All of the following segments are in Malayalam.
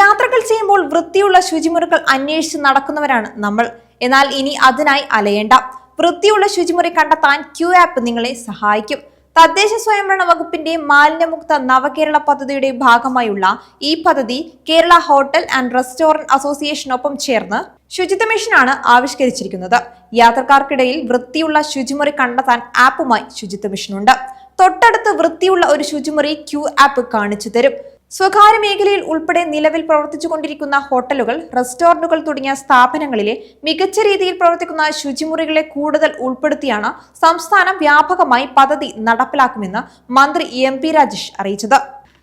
യാത്രകൾ ചെയ്യുമ്പോൾ വൃത്തിയുള്ള ശുചിമുറികൾ അന്വേഷിച്ച് നടക്കുന്നവരാണ് നമ്മൾ. എന്നാൽ ഇനി അതിനായി അലയേണ്ട. വൃത്തിയുള്ള ശുചിമുറി കണ്ടെത്താൻ ക്യൂ ആപ്പ് നിങ്ങളെ സഹായിക്കും. തദ്ദേശ സ്വയംഭരണ വകുപ്പിന്റെ മാലിന്യമുക്ത നവകേരള പദ്ധതിയുടെ ഭാഗമായുള്ള ഈ പദ്ധതി കേരള ഹോട്ടൽ ആൻഡ് റെസ്റ്റോറന്റ് അസോസിയേഷനൊപ്പം ചേർന്ന് ശുചിത്വ മിഷനാണ് ആവിഷ്കരിച്ചിരിക്കുന്നത്. യാത്രക്കാർക്കിടയിൽ വൃത്തിയുള്ള ശുചിമുറി കണ്ടെത്താൻ ആപ്പുമായി ശുചിത്വ മിഷനുണ്ട്. തൊട്ടടുത്ത് വൃത്തിയുള്ള ഒരു ശുചിമുറി ക്യൂ ആപ്പ് കാണിച്ചു തരും. സ്വകാര്യ മേഖലയിൽ ഉൾപ്പെടെ നിലവിൽ പ്രവർത്തിച്ചുകൊണ്ടിരിക്കുന്ന ഹോട്ടലുകൾ റെസ്റ്റോറന്റുകൾ തുടങ്ങിയ സ്ഥാപനങ്ങളിലെ മികച്ച രീതിയിൽ പ്രവർത്തിക്കുന്ന ശുചിമുറികളെ കൂടുതൽ ഉൾപ്പെടുത്തിയാണ് സംസ്ഥാനം വ്യാപകമായി പദ്ധതി നടപ്പിലാക്കുമെന്ന് മന്ത്രി എം പി രാജേഷ് അറിയിച്ചത്.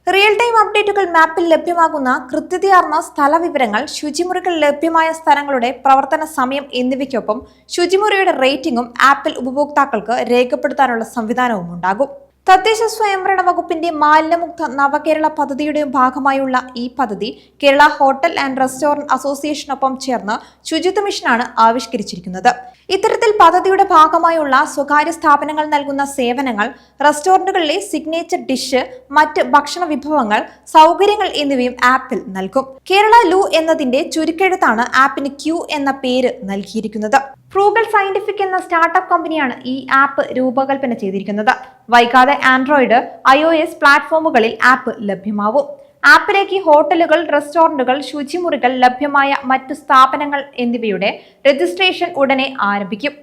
റിയൽ ടൈം അപ്ഡേറ്റുകൾ മാപ്പിൽ ലഭ്യമാകുന്ന കൃത്യതയാർന്ന സ്ഥലവിവരങ്ങൾ ശുചിമുറികൾ ലഭ്യമായ സ്ഥലങ്ങളുടെ പ്രവർത്തന സമയം എന്നിവയ്ക്കൊപ്പം ശുചിമുറിയുടെ റേറ്റിംഗും ആപ്പിൽ ഉപഭോക്താക്കൾക്ക് രേഖപ്പെടുത്താനുള്ള സംവിധാനവും ഉണ്ടാകും. തദ്ദേശ സ്വയംഭരണ വകുപ്പിന്റെ മാലിന്യമുക്ത നവകേരള പദ്ധതിയുടെ ഭാഗമായുള്ള ഈ പദ്ധതി കേരള ഹോട്ടൽ ആൻഡ് റെസ്റ്റോറന്റ് അസോസിയേഷനൊപ്പം ചേർന്ന് ശുചിത്വ മിഷനാണ് ആവിഷ്കരിച്ചിരിക്കുന്നത്. ഇത്തരത്തിൽ പദ്ധതിയുടെ ഭാഗമായുള്ള സ്വകാര്യ സ്ഥാപനങ്ങൾ നൽകുന്ന സേവനങ്ങൾ റെസ്റ്റോറന്റുകളിലെ സിഗ്നേച്ചർ ഡിഷ് മറ്റ് ഭക്ഷണ വിഭവങ്ങൾ സൗകര്യങ്ങൾ എന്നിവയും ആപ്പിൽ നൽകും. കേരള ലു എന്നതിന്റെ ചുരുക്കെഴുത്താണ് ആപ്പിന് ക്യൂ എന്ന പേര് നൽകിയിരിക്കുന്നത്. ഫ്രൂഗൽ സയന്റിഫിക് എന്ന സ്റ്റാർട്ടപ്പ് കമ്പനിയാണ് ഈ ആപ്പ് രൂപകൽപ്പന ചെയ്തിരിക്കുന്നത്. വൈകാതെ ആൻഡ്രോയിഡ് ഐ ഒ എസ് പ്ലാറ്റ്ഫോമുകളിൽ ആപ്പ് ലഭ്യമാവും. ആപ്പിലേക്ക് ഹോട്ടലുകൾ റെസ്റ്റോറന്റുകൾ ശുചിമുറികൾ ലഭ്യമായ മറ്റു സ്ഥാപനങ്ങൾ എന്നിവയുടെ രജിസ്ട്രേഷൻ ഉടനെ ആരംഭിക്കും.